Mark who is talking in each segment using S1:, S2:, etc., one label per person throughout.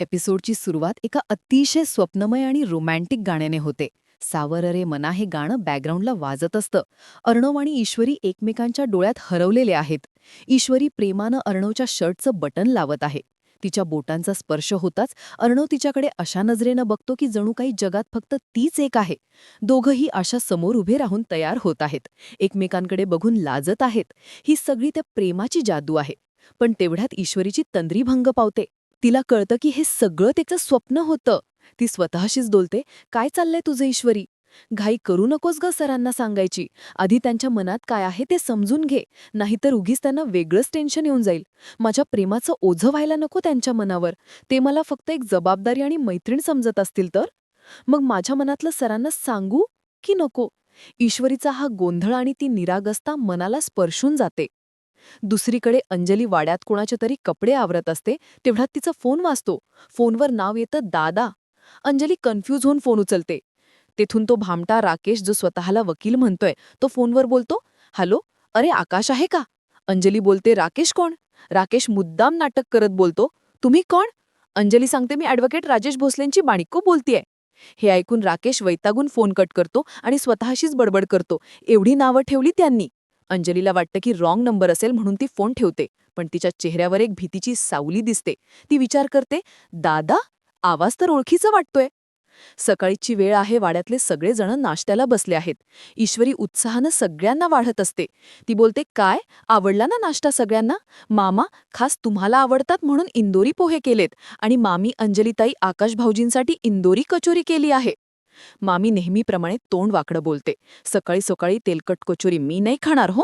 S1: एपिसोडची सुरुवात एका अतिशय स्वप्नमय आणि रोमॅन्टिक गाण्याने होते. सावर रे मना हे गाणं बॅकग्राऊंडला वाजत असतं. अर्णव आणि ईश्वरी एकमेकांच्या डोळ्यात हरवलेले आहेत. ईश्वरी प्रेमानं अर्णवच्या शर्टचं बटन लावत आहे. तिच्या बोटांचा स्पर्श होताच अर्णव तिच्याकडे अशा नजरेनं बघतो की जणू काही जगात फक्त तीच एक आहे. दोघंही अशा समोर उभे राहून तयार होत आहेत. एकमेकांकडे बघून लाजत आहेत. ही सगळी त्या प्रेमाची जादू आहे. पण तेवढ्यात ईश्वरीची तंद्री भंग पावते. तिला कळतं की हे सगळं त्याचं स्वप्न होतं. ती स्वतःशीच बोलते काय चाललंय तुझं ईश्वरी? घाई करू नकोस ग सरांना सांगायची. आधी त्यांच्या मनात काय आहे ते समजून घे. नाहीतर उगीच त्यांना वेगळंच टेन्शन येऊन जाईल. माझ्या प्रेमाचं ओझं व्हायला नको त्यांच्या मनावर. ते मला फक्त एक जबाबदारी आणि मैत्रीण समजत असतील तर? मग माझ्या मनातलं सरांना सांगू की नको? ईश्वरीचा हा गोंधळ आणि ती निरागस्ता मनाला स्पर्शून जाते. दुसरीकडे अंजली वाड्यात कोणाचे तरी कपडे आवरत असते तेवढ्यात तिचा फोन वाजतो. फोनवर नाव येतं दादा. अंजली कन्फ्यूज होऊन फोन उचलते. तेथून तो भामटा राकेश जो स्वतःला वकील म्हणतोय तो फोनवर बोलतो हॅलो अरे आकाश आहे का? अंजली बोलते राकेश कोण? राकेश मुद्दाम नाटक करत बोलतो तुम्ही कोण? अंजली सांगते मी ॲडव्होकेट राजेश भोसलेंची बाणिको बोलतीये. हे ऐकून राकेश वैतागून फोन कट करतो आणि स्वतःशीच बडबड करतो. एवढी नावं ठेवली त्यांनी. अंजलीला वाटतं की रॉंग नंबर असेल म्हणून ती फोन ठेवते. पण तिच्या चेहऱ्यावर एक भीतीची सावली दिसते. ती विचार करते दादा आवाज तर ओळखीचा वाटतोय. सकाळीची वेळ आहे वाड्यातले सगळेजण नाश्त्याला बसले आहेत. ईश्वरी उत्साहानं सगळ्यांना वाढत असते. ती बोलते काय? आवडला ना नाश्ता सगळ्यांना? मामा खास तुम्हाला आवडतात म्हणून इंदोरी पोहे केलेत आणि मामी अंजलीताई आकाश भाऊजींसाठी इंदोरी कचोरी केली आहे. मामी नेहमीप्रमाणे तोंड वाकडं बोलते. सकाळी सकाळी तेलकट कचोरी मी नाही खाणार हो.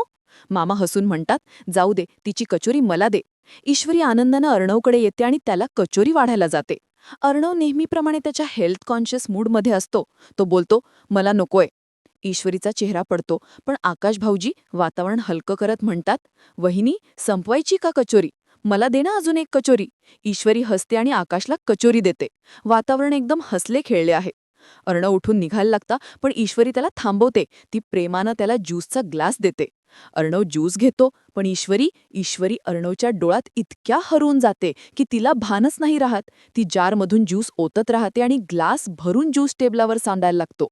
S1: मामा हसून म्हणतात जाऊ दे तिची कचोरी मला दे. ईश्वरी आनंदानं अर्णवकडे येते आणि त्याला कचोरी वाढायला जाते. अर्णव नेहमीप्रमाणे त्याच्या हेल्थ कॉन्शियस मूडमध्ये असतो. तो बोलतो मला नकोय. ईश्वरीचा चेहरा पडतो पण आकाश भाऊजी वातावरण हलकं करत म्हणतात वहिनी संपवायची का कचोरी? मला दे ना अजून एक कचोरी. ईश्वरी हसते आणि आकाशला कचोरी देते. वातावरण एकदम हसले खेळले आहे. अर्णव उठून निघायला लागता पण ईश्वरी त्याला थांबवते. ती प्रेमानं त्याला ज्यूसचा ग्लास देते. अर्णव ज्यूस घेतो पण ईश्वरी ईश्वरी अर्णवच्या डोळ्यात इतक्या हरवून जाते की तिला भानच नाही राहत. ती जारमधून ज्यूस ओतत राहते आणि ग्लास भरून ज्यूस टेबलावर सांडायला लागतो.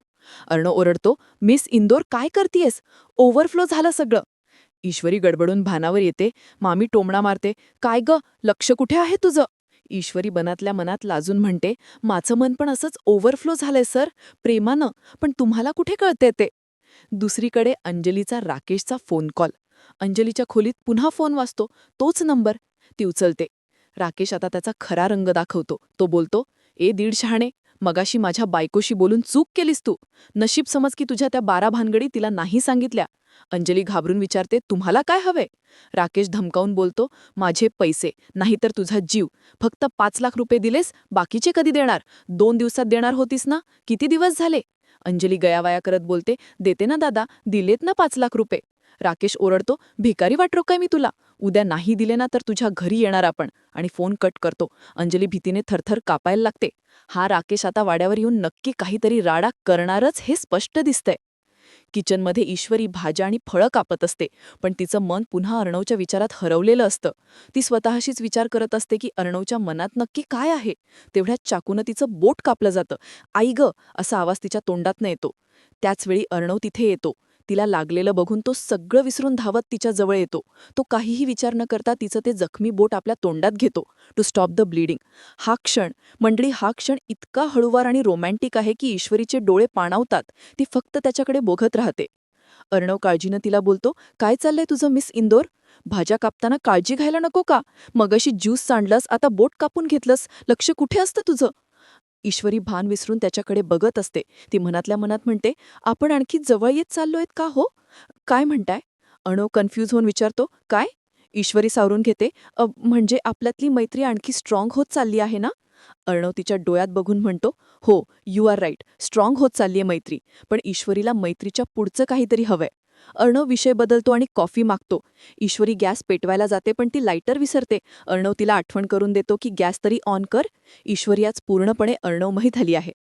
S1: अर्णव ओरडतो मिस इंदोर काय करतीयस? ओव्हरफ्लो झालं सगळं. ईश्वरी गडबडून भानावर येते. मामी टोमणा मारते काय ग? लक्ष कुठे आहे तुझं? ईश्वरी बनातल्या मनात लाजून म्हणते माझं मन पण असंच ओव्हरफ्लो झालंय सर. प्रेमानं. पण तुम्हाला कुठे कळते ते? दुसरीकडे अंजलीचा राकेशचा फोन कॉल अंजलीच्या खोलीत पुन्हा फोन वाजतो. तोच नंबर ती उचलते. राकेश आता त्याचा खरा रंग दाखवतो. तो बोलतो ए दीड शहाणे मगाशी माझ्या बायकोशी बोलून चूक केलीस तू. नशीब समज की तुझ्या त्या बारा भानगडी तिला नाही सांगितल्या. अंजली घाबरून विचारते तुम्हाला काय हवे राकेश धमकावून बोलतो माझे पैसे नाहीतर तुझा जीव. फक्त पाच लाख रुपये दिलेस बाकीचे कधी देणार? दोन दिवसात देणार होतीस ना? किती दिवस झाले? अंजली गयावाया करत बोलते देते ना दादा दिलेत ना पाच लाख रुपये. राकेश ओरडतो भिकारी वाटरो काय मी तुला? उद्या नाही दिले ना तर तुझ्या घरी येणार आपण. आणि फोन कट करतो अंजली भीतीने थरथर कापायला लागते. हा राकेश आता वाड्यावर येऊन नक्की काहीतरी राडा करणारच हे स्पष्ट दिसतंय. किचनमध्ये ईश्वरी भाज्या आणि फळं कापत असते पण तिचं मन पुन्हा अर्णवच्या विचारात हरवलेलं असतं. ती स्वतःशीच विचार करत असते की अर्णवच्या मनात नक्की काय आहे? तेवढ्याच चाकूनं तिचं बोट कापलं जातं. आई ग असा आवाज तिच्या तोंडातनं येतो. त्याचवेळी अर्णव तिथे येतो. तिला लागलेलं बघून तो सगळं विसरून धावत तिच्या जवळ येतो. तो काहीही विचार न करता तिचं ते जखमी बोट आपल्या तोंडात घेतो. टू स्टॉप द ब्लिडिंग हा क्षण मंडळी हा क्षण इतका हळूवार आणि रोमॅन्टिक आहे की ईश्वरीचे डोळे पाणावतात. ती फक्त त्याच्याकडे बघत राहते. अर्णव काळजीनं तिला बोलतो काय चाललंय तुझं मिस इंदोर? भाज्या कापताना काळजी घ्यायला नको का? मगाशी ज्यूस सांडलंस आता बोट कापून घेतलंस. लक्ष कुठे असतं तुझं? ईश्वरी भान विसरून त्याच्याकडे बघत असते. ती मनातल्या मनात म्हणते आपण आणखी जवळ येत चाललोयत का हो? काय म्हणताय? अणो कन्फ्यूज होऊन विचारतो काय? ईश्वरी सावरून घेते म्हणजे आपल्यातली मैत्री आणखी स्ट्रॉंग होत चालली आहे ना? अर्णव तिच्या डोळ्यात बघून म्हणतो हो यू आर राईट स्ट्रॉंग होत चाललीय मैत्री पण ईश्वरीला मैत्रीच्या पुढचं काहीतरी हवंय. अर्णव विषय बदलतो आणि कॉफी मागतो. ईश्वरी गॅस पेटवायला जाते पण ती लायटर विसरते. अर्णव तिला आठवण करून देतो की गॅस तरी ऑन कर. ईश्वरी आज पूर्णपणे अर्णवमही झाली आहे.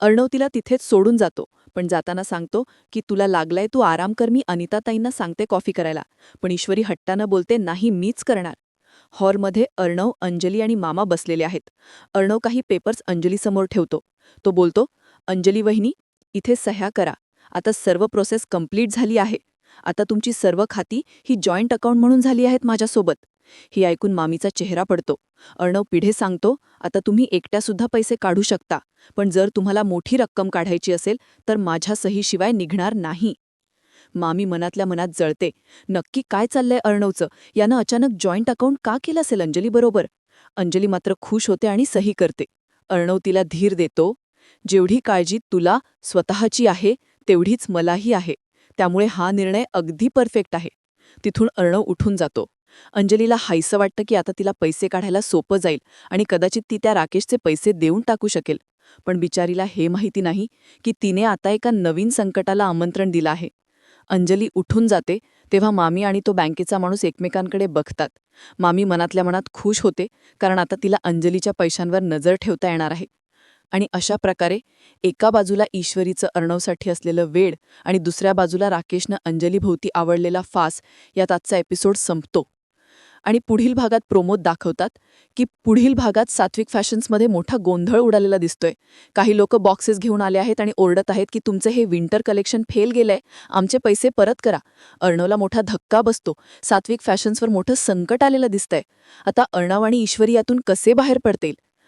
S1: अर्णव तिला तिथेच सोडून जातो पण जाताना सांगतो की तुला लागलाय तू आराम कर मी अनिताताईंना सांगते कॉफी करायला. पण ईश्वरी हट्टानं बोलते नाही मीच करणार. हॉलमध्ये अर्णव अंजली आणि मामा बसलेले आहेत. अर्णव काही पेपर्स अंजलीसमोर ठेवतो. तो बोलतो अंजली वहिनी इथे सह्या करा. आता सर्व प्रोसेस कंप्लीट झाली आहे. आता तुमची सर्व खाती ही जॉईंट अकाउंट म्हणून झाली आहेत माझ्यासोबत. ही ऐकून मामीचा चेहरा पडतो. अर्णव पिढे सांगतो आता तुम्ही एकट्यासुद्धा पैसे काढू शकता पण जर तुम्हाला मोठी रक्कम काढायची असेल तर माझ्या सहीशिवाय निघणार नाही. मामी मनातल्या मनात जळते. नक्की काय चाललंय अर्णवचं? यानं अचानक जॉईंट अकाउंट का केलं असेल अंजली बरोबर? अंजली मात्र खुश होते आणि सही करते. अर्णव तिला धीर देतो जेवढी काळजी तुला स्वतःची आहे तेवढीच मलाही आहे. त्यामुळे हा निर्णय अगदी परफेक्ट आहे. तिथून अर्णव उठून जातो. अंजलीला हायसं वाटतं की आता तिला पैसे काढायला सोपं जाईल आणि कदाचित ती त्या राकेशचे पैसे देऊन टाकू शकेल. पण बिचारीला हे माहिती नाही की तिने आता एका नवीन संकटाला आमंत्रण दिलं आहे. अंजली उठून जाते तेव्हा मामी आणि तो बँकेचा माणूस एकमेकांकडे बघतात. मामी मनातल्या मनात खुश होते कारण आता तिला अंजलीच्या पैशांवर नजर ठेवता येणार आहे. आणि अशा प्रकारे एका बाजूला ईश्वरीचं अर्णवसाठी असलेलं वेड आणि दुसऱ्या बाजूला राकेशनं अंजलीभोवती आवडलेला फास यात आजचा एपिसोड संपतो. आणि पुढील भागात प्रोमोद दाखवतात की पुढील भागात सात्विक फॅशन्समध्ये मोठा गोंधळ उडालेला दिसतोय. काही लोक बॉक्सेस घेऊन आले आहेत आणि ओरडत आहेत की तुमचं हे विंटर कलेक्शन फेल गेलंय आमचे पैसे परत करा. अर्णवला मोठा धक्का बसतो. सात्विक फॅशन्सवर मोठं संकट आलेलं दिसतंय. आता अर्णव आणि ईश्वरी यातून कसे बाहेर पडतील?